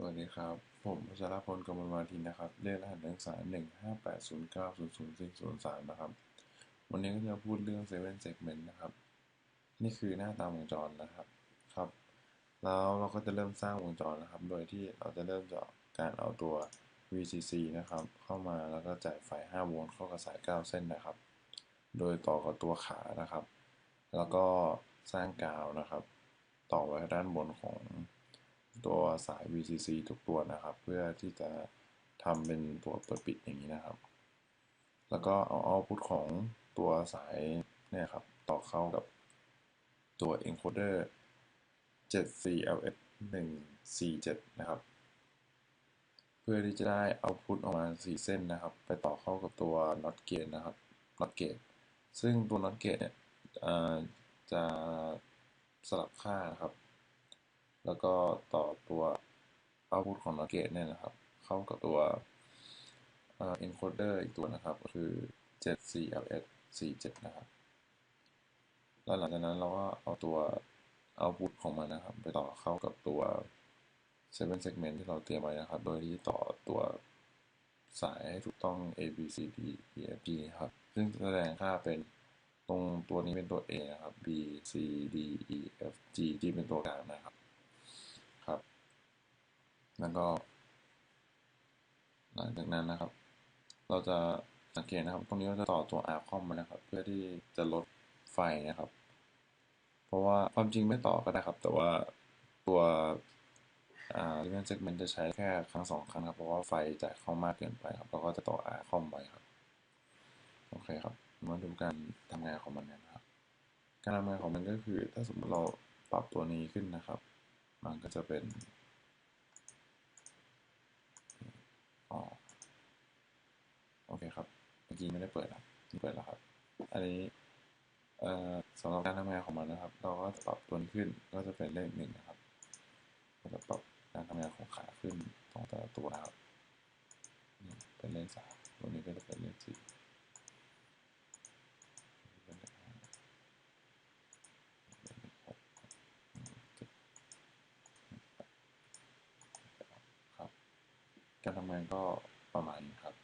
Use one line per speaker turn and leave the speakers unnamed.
สวัสดีครับ ผมพัชรพลกมลวาทินนะครับเลขรหัสนักศึกษาหนึ่งห้าแปดศูนย์เก้าศูนย์ศูนย์สี่ศูนย์สามนะครับ วันนี้ก็จะพูดเรื่องเซเว่นเซกเมนต์นะครับ นี่คือหน้าตาวงจรนะครับ ครับ แล้วเราก็จะเริ่มสร้างวงจรนะครับ โดยที่เราจะเริ่มจากการเอาตัว VCC นะครับ เข้ามาแล้วก็จ่ายไฟ5โวลต์เข้ากับสาย 9 เส้นนะครับ โดยต่อกับตัวขานะครับ แล้วก็สร้างกาวนะครับ ต่อไว้ด้านบนของ ตัวสาย VCC ทุกตัวนะครับ เพื่อที่จะทำเป็นตัวเปิดปิดอย่างนี้นะครับ แล้วก็เอาเอาพุทของตัวสายเนี่ยครับ ต่อเข้ากับตัว encoder 74LS 147 นะครับ เพื่อที่จะได้เอาพุทออกมา 4 เส้นนะครับ ไปต่อเข้ากับตัว not gate นะครับ not gate ซึ่งตัว not gate เนี่ยจะสลับค่านะครับ แล้วก็ต่อตัว output ของ not gate เนี่ยนะครับ เข้ากับตัว encoder อีกตัวนะครับ ก็คือ 74LS 47 นะครับ แล้วหลังจากนั้นเราก็เอาตัว output ของมันนะครับ ไปต่อเข้ากับตัว 7 segment ที่เราเตรียมไว้นะครับ โดยที่ต่อตัวสายให้ถูกต้อง A B C D E F G ครับ ซึ่งแสดงค่าเป็นตรงตัวนี้เป็นตัว A นะครับ B C D E F G ที่เป็นตัวกลางนะครับ แล้วก็ หลังจากนั้นนะครับ เราจะสังเกตนะครับ ตรงนี้เราจะต่อตัว R คอมมานะครับ เพื่อที่จะลดไฟนะครับ เพราะว่าความจริงไม่ต่อก็ได้ครับ แต่ว่าตัวอ่า event segment จะใช้แค่ครั้งสองครั้งครับ เพราะว่าไฟจ่ายเข้ามากเกินไปครับ เราก็จะต่อ R คอมไปครับ โอเคครับ มาดูการทำงานของมันนะครับ การทำงานของมันก็คือ ถ้าสมมติเราปรับตัวนี้ขึ้นนะครับ มันก็จะเป็นอ๋อโอเคครับ เมื่อ กี้ไม่ได้เปิดครับนี่เปิดแล้วครับ อันนี้สำหรับการทำงานของมันนะครับ เราก็จะปรับตัวนี้ขึ้นก็จะเป็นเลขหนึ่งนะครับเราจะปรับการทำงานของขาขึ้นของแต่ละตัวนะครับนี่เป็นเลขสามตัวนี้ก็จะเป็นเลขสี่การทำงานก็ประมาณนี้ครับ